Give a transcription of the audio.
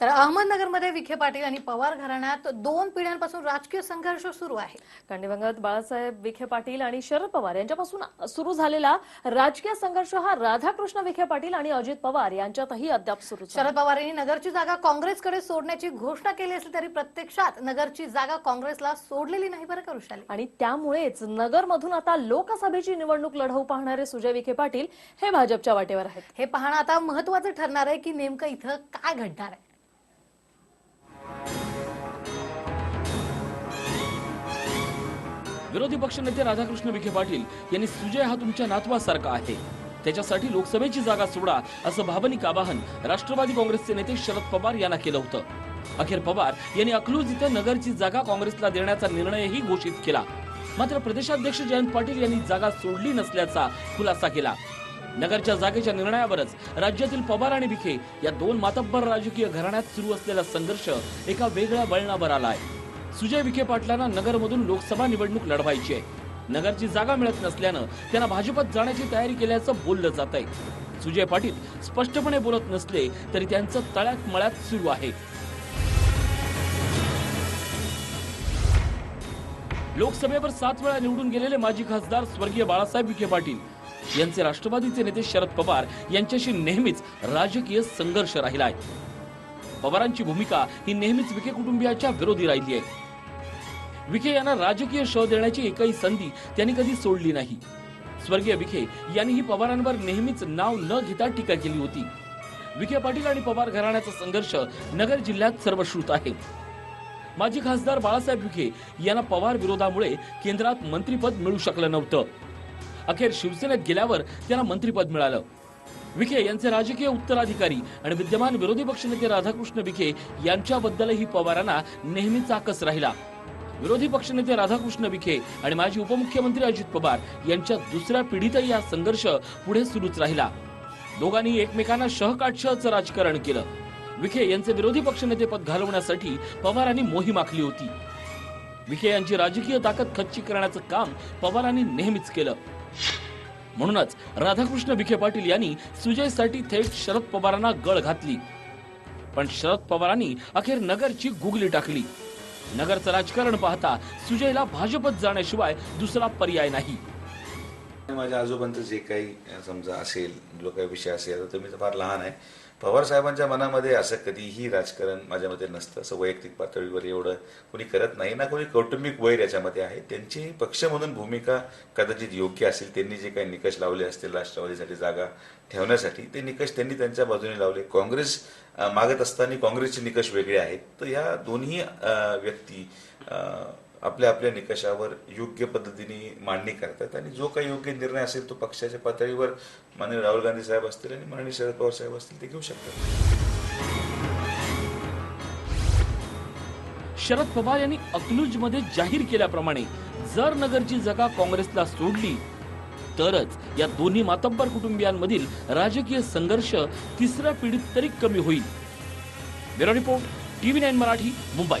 तर अहमदनगरमध्ये विखे पाटील आणि पवार घराण्यात दोन पिढ्यांपासून राजकीय संघर्ष सुरू आहे. दिवंगत बाळासाहेब विखे पाटील आणि शरद पवार यांच्यापासून सुरू झालेला राजकीय संघर्ष हा राधाकृष्ण विखे पाटील आणि अजित पवार यांच्यातही अद्याप सुरू शरद पवार यांनी नगरची जागा काँग्रेसकडे सोडण्याची घोषणा केली असली तरी प्रत्यक्षात नगरची जागा काँग्रेसला सोडलेली नाही बरं का वृषाली आणि त्यामुळेच नगरमधून आता लोकसभेची निवडणूक लढवू पाहणारे सुजय विखे पाटील हे भाजपच्या वाटेवर आहेत. हे पाहणं आता महत्वाचं ठरणार आहे की नेमकं इथं काय घडणार आहे. विरोधी पक्षनेते राधाकृष्ण विखे पाटील यांनी सुजय हा तुमच्या नातवासारखा आहे. त्याच्यासाठी लोकसभेची जागा सोडा असं भावनिक आवाहन राष्ट्रवादी काँग्रेसचे नेते शरद पवार यांना केलं होतं. अखेर पवार यांनी अकलूज इथं नगरची जागा काँग्रेसला देण्याचा निर्णयही घोषित केला. मात्र प्रदेशाध्यक्ष जयंत पाटील यांनी जागा सोडली नसल्याचा खुलासा केला. नगरच्या जागेच्या निर्णयावरच राज्यातील पवार आणि विखे या दोन मातब्बर राजकीय घराण्यात सुरू असलेला संघर्ष एका वेगळ्या वळणावर आहे सुजय विखे पाटलांना नगरमधून लोकसभा निवडणूक लढवायची आहे. नगरची जागा मिळत नसल्यानं त्यांना भाजपात जाण्याची तयारी केल्याचं बोललं जात आहे सुजय पाटील स्पष्टपणे बोलत नसले तरी त्यांचं तळ्यात मळ्यात सुरू आहे. लोकसभेवर सात वेळा निवडून गेलेले माजी खासदार स्वर्गीय बाळासाहेब विखे पाटील यांचे राष्ट्रवादीचे नेते शरद पवार यांच्याशी नेहमीच राजकीय संघर्ष राहिला आहे पवारांची भूमिका ही नेहमीच विखे कुटुंबियाच्या विरोधी राहिली आहे. विखे यांना राजकीय शव देण्याची एकही संधी त्यांनी कधी सोडली नाही. स्वर्गीय विखे यांनीही पवारांवर नेहमीच नाव न घेता टीका केली होती. विखे पाटील आणि पवार घराण्याचा संघर्ष नगर जिल्ह्यात सर्वश्रुत आहे. माजी खासदार बाळासाहेब विखे यांना पवार विरोधामुळे केंद्रात मंत्रीपद मिळू शकलं नव्हतं. अखेर शिवसेनेत गेल्यावर त्यांना मंत्रीपद मिळालं. विखे यांचे राजकीय उत्तराधिकारी आणि विद्यमान विरोधी पक्षनेते राधाकृष्ण विखे यांच्याबद्दलही पवारांना नेहमीच आकस राहिला. विरोधी पक्षनेते राधाकृष्ण विखे आणि माजी उपमुख्यमंत्री अजित पवार यांच्या दुसऱ्या पिढीतही हा संघर्ष पुढे सुरूच राहिला. दोघांनी एकमेकांना शहकाठशहचं राजकारण केलं. विखे यांचे विरोधी पक्षनेते पद घालवण्यासाठी पवारांनी मोहीम आखली होती. विखे यांची राजकीय ताकद खच्ची करण्याचं काम पवारांनी नेहमीच केलं. म्हणूनच राधाकृष्ण विखे पाटील यांनी सुजयसाठी थेट शरद पवारांना गळ घातली. पण शरद पवारांनी अखेर नगरची गुगली टाकली. नगरचं राजकारण पाहता सुजयला भाजपत जाण्याशिवाय दुसरा पर्याय नाही. माझ्या आजोबांचं जे काही समजा असेल जो काही विषय असेल तर मी तर फार लहान आहे. पवार साहेबांच्या मनामध्ये असं कधीही राजकारण माझ्या मते नसतं. असं वैयक्तिक पातळीवर एवढं कोणी करत नाही ना कोणी कौटुंबिक वैर याच्यामध्ये आहे. त्यांची पक्ष म्हणून भूमिका कदाचित योग्य असेल. त्यांनी जे काही निकष लावले असतील राष्ट्रवादीसाठी जागा ठेवण्यासाठी ते निकष त्यांनी त्यांच्या बाजूने लावले. काँग्रेस मागत असताना काँग्रेसचे निकष वेगळे आहेत. तर या दोन्ही व्यक्ती आपल्या आपल्या निकषावर योग्य पद्धतीने मांडणी करतात आणि जो काही योग्य निर्णय असेल तो पक्षाच्या पातळीवर माननीय राहुल गांधी साहेब असतील आणि माननीय शरद पवार साहेब असतील ते घेऊ शकतात. शरद पवार यांनी अकलूजमध्ये जाहीर केल्याप्रमाणे जर नगरची जागा काँग्रेसला सोडली तरच या दोन्ही मातब्बर कुटुंबियांमधील राजकीय संघर्ष तिसऱ्या पिढीत तरी कमी होईल. Bureau report TV nine Marathi Mumbai.